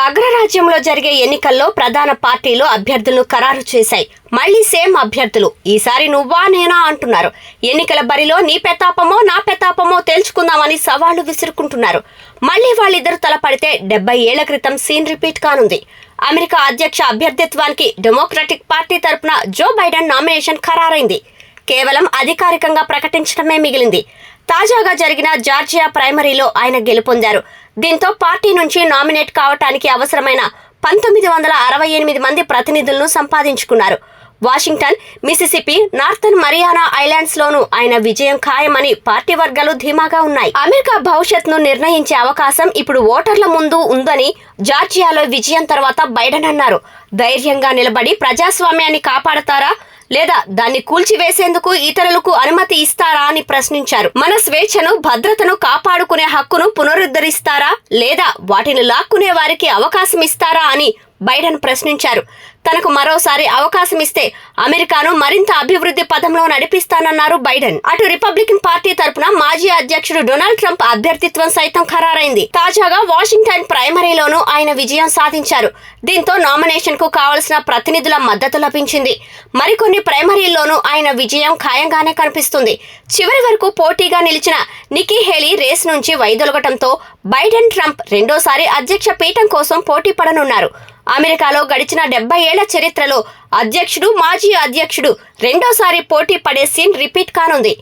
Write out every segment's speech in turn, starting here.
అగ్రరాజ్యంలో జరిగే ఎన్నికల్లో ప్రధాన పార్టీలు అభ్యర్థులను ఖరారు చేశాయి. మళ్ళీ సేమ్ అభ్యర్థులు. ఈసారి నువ్వా నేనా అంటున్నారు. ఎన్నికల బరిలో నీ పెతాపమో నా పెతాపమో తేల్చుకుందామని సవాళ్ళు విసురుకుంటున్నారు. మళ్ళీ వాళ్ళిద్దరు తలపడితే డెబ్బై ఏళ్ళ క్రితం సీన్ రిపీట్ కానుంది. అమెరికా అధ్యక్ష అభ్యర్థిత్వానికి డెమోక్రటిక్ పార్టీ తరపున జో బైడెన్ నామినేషన్ ఖరారైంది. కేవలం అధికారికంగా ప్రకటించడమే మిగిలింది. తాజాగా జరిగిన జార్జియా ప్రైమరీలో ఆయన గెలుపొందారు. దీంతో పార్టీ నుంచి నామినేట్ కావటానికి అవసరమైన పంతొమ్మిది వందల అరవై ఎనిమిది మంది ప్రతినిధులను సంపాదించుకున్నారు. Washington Mississippi Northern Mariana Islands లోనూ ఆయన విజయం ఖాయమని పార్టీ వర్గాలు ధీమాగా ఉన్నాయి. అమెరికా భవిష్యత్తును నిర్ణయించే అవకాశం ఇప్పుడు ఓటర్ల ముందు ఉందని జార్జియాలో విజయం తర్వాత బైడెన్ అన్నారు. ధైర్యంగా నిలబడి ప్రజాస్వామ్యాన్ని కాపాడతారా? లేదా దాన్ని కూల్చివేసేందుకు ఇతరులకు అనుమతి ఇస్తారా అని ప్రశ్నించారు. మన స్వేచ్ఛను భద్రతను కాపాడుకునే హక్కును పునరుద్ధరిస్తారా లేదా వాటిని లాక్కునే వారికి అవకాశం ఇస్తారా అని బైడెన్ ప్రశ్నించారు. తనకు మరోసారి అవకాశం ఇస్తే అమెరికాను మరింత అభివృద్ధి పదంలో నడిపిస్తానన్నారు బైడెన్. అటు రిపబ్లికన్ పార్టీ తరపున మాజీ అధ్యక్షుడు డొనాల్డ్ ట్రంప్ అభ్యర్థిత్వం సైతం ఖరారైంది. తాజాగా వాషింగ్టన్ ప్రైమరీలోనూ ఆయన విజయం సాధించారు. దీంతో నామినేషన్కు కావలసిన ప్రతినిధుల మద్దతు లభించింది. మరికొన్ని ప్రైమరీల్లోనూ ఆయన విజయం ఖాయంగానే కనిపిస్తుంది. చివరి వరకు పోటీగా నిలిచిన నికీ హేలీ రేస్ నుంచి వైదొలగటంతో బైడెన్ ట్రంప్ రెండోసారి అధ్యక్ష పీఠం కోసం పోటీ పడనున్నారు. అమెరికాలో గడిచిన డెబ్బై ఏళ్ళ చరిత్రలో అధ్యక్షుడు మాజీ అధ్యక్షుడు రెండోసారి పోటీ పడే సీన్ రిపీట్ కానుంది.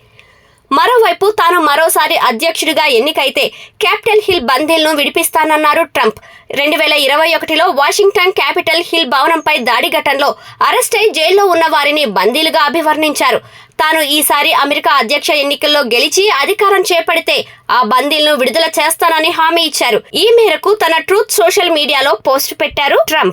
మరోవైపు తాను మరోసారి అధ్యక్షుడిగా ఎన్నికైతే క్యాపిటల్ హిల్ బందీలను విడిపిస్తానన్నారు ట్రంప్. రెండు వేల ఇరవై ఒకటిలో వాషింగ్టన్ క్యాపిటల్ హిల్ భవనంపై దాడి ఘటనలో అరెస్ట్ అయి జైల్లో ఉన్న వారిని బందీలుగా అభివర్ణించారు. తాను ఈసారి అమెరికా అధ్యక్ష ఎన్నికల్లో గెలిచి అధికారం చేపడితే ఆ బందీలను విడుదల చేస్తానని హామీ ఇచ్చారు. ఈ మేరకు తన ట్రూత్ సోషల్ మీడియాలో పోస్ట్ పెట్టారు ట్రంప్.